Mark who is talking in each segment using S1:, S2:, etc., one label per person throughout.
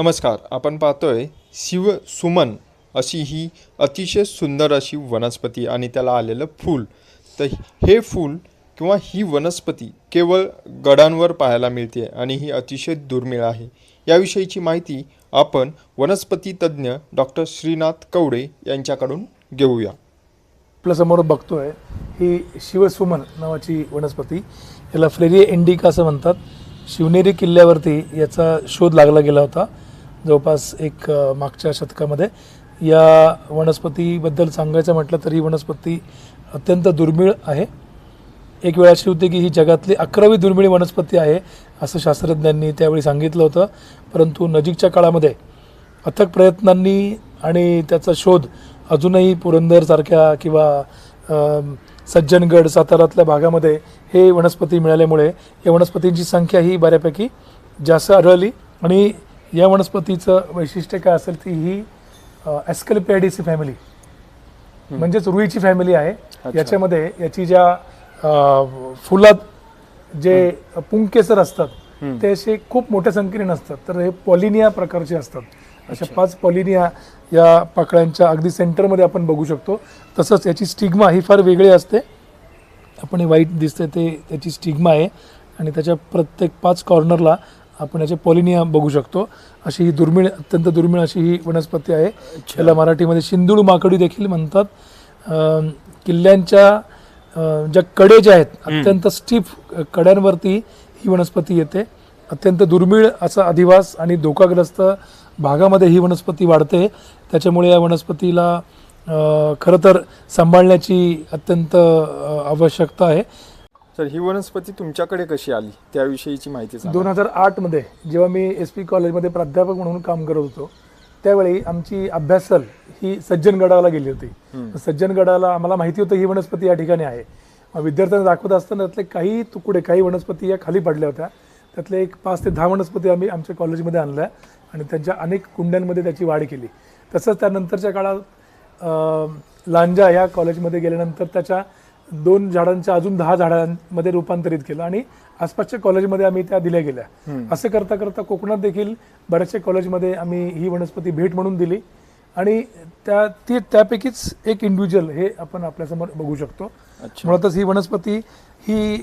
S1: नमस्कार आपण पाहतोय शिव सुमन अशी ही अतिशय सुंदर अशी वनस्पती आणि त्याला आलेलं फूल. तर हे फूल किंवा ही वनस्पती केवळ गडांवर पाहायला मिळते आणि ही अतिशय दुर्मिळ आहे. याविषयीची माहिती आपण वनस्पती तज्ज्ञ डॉक्टर श्रीनाथ कवडे यांच्याकडून घेऊया.
S2: आपल्यासमोर बघतोय ही शिवसुमन नावाची वनस्पती. याला फ्लेरिया इंडिका असं म्हणतात. शिवनेरी किल्ल्यावरती याचा शोध लागला गेला होता. जवळपास एक मागच्या शतकामध्ये. या वनस्पतीबद्दल सांगायचं म्हटलं तर ही वनस्पती अत्यंत दुर्मिळ आहे. एक वेळ अशी होती की ही जगातली अकरावी दुर्मिळ वनस्पती आहे असं शास्त्रज्ञांनी त्यावेळी सांगितलं होतं. परंतु नजीकच्या काळामध्ये अथक प्रयत्नांनी आणि त्याचा शोध अजूनही पुरंदरसारख्या किंवा सज्जनगड सातारातल्या भागामध्ये हे वनस्पती मिळाल्यामुळे या वनस्पतींची संख्या ही बऱ्यापैकी जास्त आढळली. आणि या वनस्पतीचं वैशिष्ट्य काय असेल ती ही ॲस्कलपॅडिसी फॅमिली म्हणजेच रुईची फॅमिली आहे. याच्यामध्ये याची ज्या फुलात जे पुंकेसर असतात ते असे खूप मोठ्या संख्येने नसतात. तर हे पॉलिनिया प्रकारचे असतात. अशा पाच पॉलिनिया या पाकळ्यांच्या अगदी सेंटरमध्ये आपण बघू शकतो. तसंच याची स्टिग्मा ही फार वेगळी असते. आपण हे वाईट दिसतंय ते त्याची स्टिग्मा आहे. आणि त्याच्या प्रत्येक पाच कॉर्नरला आपण याचे पॉलिनिया बघू शकतो. अशी ही दुर्मिळ अत्यंत दुर्मिळ अशी ही वनस्पती आहे. त्याला मराठीमध्ये शिंदूळ माकडी देखील म्हणतात. किल्ल्यांच्या ज्या कडे ज्या आहेत अत्यंत स्टीफ कड्यांवरती ही वनस्पती येते. अत्यंत दुर्मिळ असा अधिवास आणि धोकाग्रस्त भागामध्ये ही वनस्पती वाढते. त्याच्यामुळे या वनस्पतीला खरं तर सांभाळण्याची अत्यंत आवश्यकता आहे.
S1: तर ही वनस्पती तुमच्याकडे कशी आली? त्याविषयीची माहिती.
S2: दोन हजार आठमध्ये जेव्हा मी एस पी कॉलेजमध्ये प्राध्यापक म्हणून काम करत होतो त्यावेळी आमची अभ्यासल ही सज्जनगडाला गेली होती. सज्जनगडाला आम्हाला माहिती होतं ही वनस्पती या ठिकाणी आहे. विद्यार्थ्यांना दाखवत असताना त्यातले काही तुकडे काही वनस्पती या खाली पडल्या होत्या. त्यातले एक पाच ते दहा वनस्पती आम्ही आमच्या कॉलेजमध्ये आणल्या आणि त्यांच्या अनेक कुंड्यांमध्ये त्याची वाढ केली. तसंच त्यानंतरच्या काळात लांजा या कॉलेजमध्ये गेल्यानंतर त्याच्या दोन झाडांच्या अजून दहा झाडांमध्ये रूपांतरित केलं आणि आसपासच्या कॉलेजमध्ये आम्ही त्या दिल्या गेल्या. असं करता करता कोकणात देखील बऱ्याचशा कॉलेजमध्ये आम्ही ही वनस्पती भेट म्हणून दिली. आणि त्या ती त्यापैकीच एक इंडिव्हिज्युअल हे आपण आपल्यासमोर बघू शकतो.
S1: अच्छा.
S2: मुळातच ही वनस्पती ही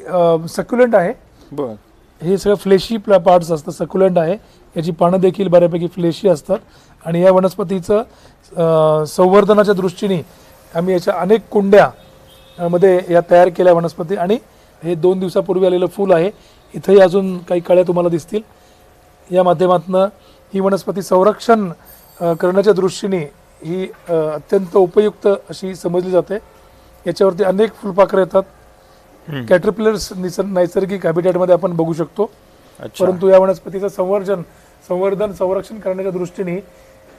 S2: सक्युलंट आहे.
S1: बर.
S2: हे सगळं फ्लेशी पार्ट्स असतं सक्युलंट आहे. याची पानं देखील बऱ्यापैकी फ्लेशी असतात. आणि या वनस्पतीचं संवर्धनाच्या दृष्टीने आम्ही याच्या अनेक कुंड्या मध्ये या तयार केल्या वनस्पती आणि हे दोन दिवसापूर्वी आलेलं फूल आहे. इथंही अजून काही कळ्या तुम्हाला दिसतील. या माध्यमातून ही वनस्पती संरक्षण करण्याच्या दृष्टीने ही अत्यंत उपयुक्त अशी समजली जाते. याच्यावरती अनेक फुलपाखरं येतात. कॅटरपिलर्स नैसर्गिक हॅबिटॅटमध्ये आपण बघू शकतो. परंतु या वनस्पतीचं संवर्धन संवर्धन संरक्षण करण्याच्या दृष्टीने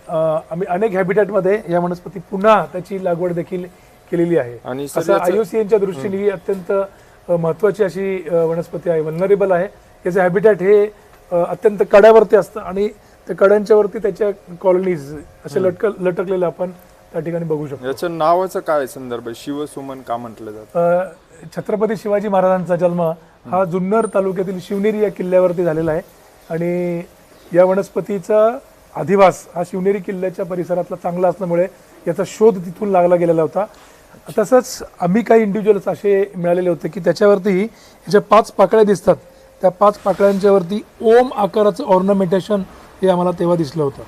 S2: आम्ही अनेक हॅबिटॅटमध्ये या वनस्पती पुन्हा त्याची लागवड देखील केलेली आहे.
S1: आणि सर
S2: असं
S1: याचं-
S2: आयओसीएनच्या दृष्टीने ही अत्यंत अं, महत्वाची अशी अं, वनस्पती आहे वल्नरेबल आहे. याचं हॅबिटॅट हे अं, अत्यंत कड्यावरती असतं आणि त्या कड्यांच्या वरती त्याच्या कॉलनीज असे लटक लटकलेले आपण त्या ठिकाणी बघू शकतो.
S1: याचं नावाचं काय संदर्भ? आहे? शिवसुमन का म्हटलं जातं?
S2: अ, छत्रपती शिवाजी महाराजांचा जन्म हा जुन्नर तालुक्यातील शिवनेरी या किल्ल्यावरती झालेला आहे. आणि या वनस्पतीचा अधिवास हा शिवनेरी किल्ल्याच्या परिसरातला चांगला असल्यामुळे याचा शोध तिथून लागला गेलेला होता. तसंच आम्ही काही इंडिव्हिज्युअल्स असे मिळालेले होते की त्याच्यावरती याच्या पाच पाकळ्या दिसतात त्या पाच पाकळ्यांच्या वरती ओम आकाराचं ऑर्नामेंटेशन हे आम्हाला तेव्हा दिसलं होतं.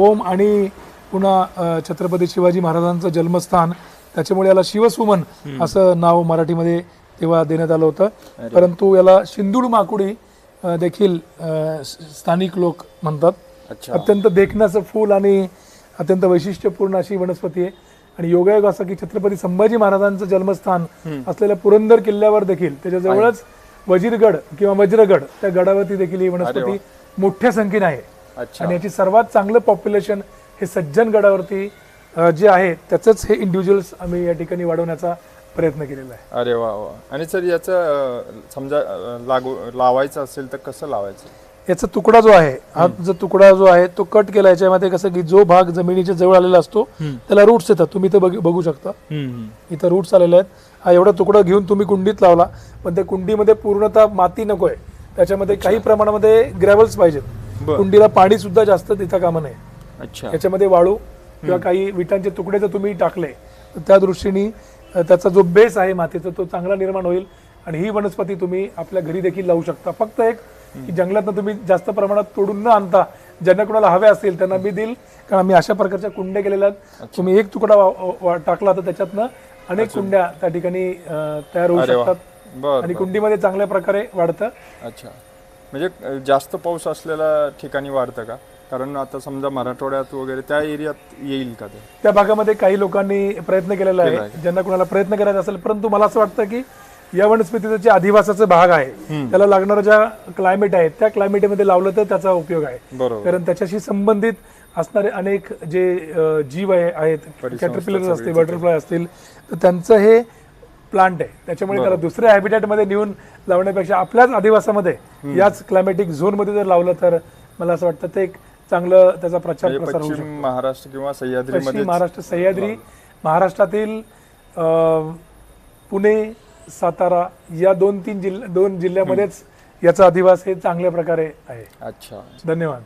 S2: ओम आणि पुन्हा छत्रपती शिवाजी महाराजांचं जन्मस्थान त्याच्यामुळे याला शिवसुमन असं नाव मराठीमध्ये तेव्हा देण्यात आलं होतं. परंतु याला शिंदूड माकुडी देखील स्थानिक लोक म्हणतात. अत्यंत देखण्याचं फूल आणि अत्यंत वैशिष्ट्यपूर्ण अशी वनस्पती आहे. आणि योगायोग असा की छत्रपती संभाजी महाराजांचं जन्मस्थान असलेल्या पुरंदर किल्ल्यावर देखील त्याच्या जवळच वजीरगड किंवा वज्रगड त्या गडावरती देखील ही वनस्पती मोठ्या संख्येने आहे. आणि याची सर्वात चांगलं पॉप्युलेशन हे सज्जन गडावरती जे आहे त्याचंच हे इंडिव्हिज्युअल्स आम्ही या ठिकाणी वाढवण्याचा प्रयत्न केलेला आहे.
S1: अरे वा वा. आणि सर याचं अं, समजा अं, लागू लावायचं असेल तर कसं लावायचं?
S2: याचा तुकडा जो आहे हा जो तुकडा जो आहे तो कट केला याच्यामध्ये कसं की जो भाग जमिनीच्या जवळ आलेला असतो त्याला रूट्स येतात. तुम्ही बघ- शकता. इथं रूट्स आलेले आहेत. हा एवढा तुकडा घेऊन तुम्ही कुंडीत लावला पण त्या कुंडीमध्ये पूर्णतः माती नको आहे. त्याच्यामध्ये काही प्रमाणामध्ये ग्रॅव्हल्स पाहिजेत.
S1: बर.
S2: कुंडीला पाणी सुद्धा जास्त देता कामा नये
S1: अच्छा.
S2: याच्यामध्ये वाळू किंवा काही विटांचे तुकडे जर तुम्ही टाकले तर त्या दृष्टीने त्याचा जो बेस आहे मातीचा तो चांगला निर्माण होईल आणि ही वनस्पती तुम्ही आपल्या घरी देखील लावू शकता. फक्त एक की जंगलातनं तुम्ही जास्त प्रमाणात तोडून न आणता ज्यांना कोणाला हवे असतील त्यांना मी देईल. कारण आम्ही अशा प्रकारच्या कुंड्या केलेल्या आहेत. तुम्ही एक तुकडा टाकला तर त्याच्यातनं अनेक कुंड्या त्या ठिकाणी तयार होऊ शकतात. आणि कुंडीमध्ये चांगल्या प्रकारे वाढतं.
S1: अच्छा. म्हणजे जास्त पाऊस असलेल्या ठिकाणी वाढतं का? कारण आता समजा मराठवाड्यात वगैरे त्या एरियात येईल का ते?
S2: त्या भागामध्ये काही लोकांनी प्रयत्न केलेला
S1: केला
S2: आहे. ज्यांना कोणाला प्रयत्न करायचा असेल परंतु मला असं वाटतं की या वनस्पतीचा जे अधिवासाचा भाग आहे त्याला लागणारं ज्या क्लायमेट आहे त्या क्लायमेटमध्ये लावलं तर त्याचा उपयोग आहे.
S1: बरोबर.
S2: कारण त्याच्याशी संबंधित असणारे अनेक जे अ, जीव आहे आहेत कॅटरपिलर असतील बटरफ्लाय असतील तर त्यांचं हे प्लांट आहे. त्याच्यामुळे त्याला दुसऱ्या हॅबिटॅटमध्ये नेऊन लावण्यापेक्षा आपल्याच अधिवासामध्ये याच क्लायमॅटिक झोनमध्ये जर लावलं तर मला असं वाटतं ते एक चांगलं त्याचा प्रचार
S1: म्हणजे
S2: प्रसार होऊ शकतो.
S1: महाराष्ट्र किंवा
S2: पश्चिम
S1: सह्याद्रीमध्ये
S2: महाराष्ट्र सह्याद्री महाराष्ट्रातील पुणे सातारा या दोन तीन जिल्ह्या दोन जिल्ह्यामध्येच याचा अधिवास हे चांगल्या प्रकारे आहे.
S1: अच्छा.
S2: धन्यवाद.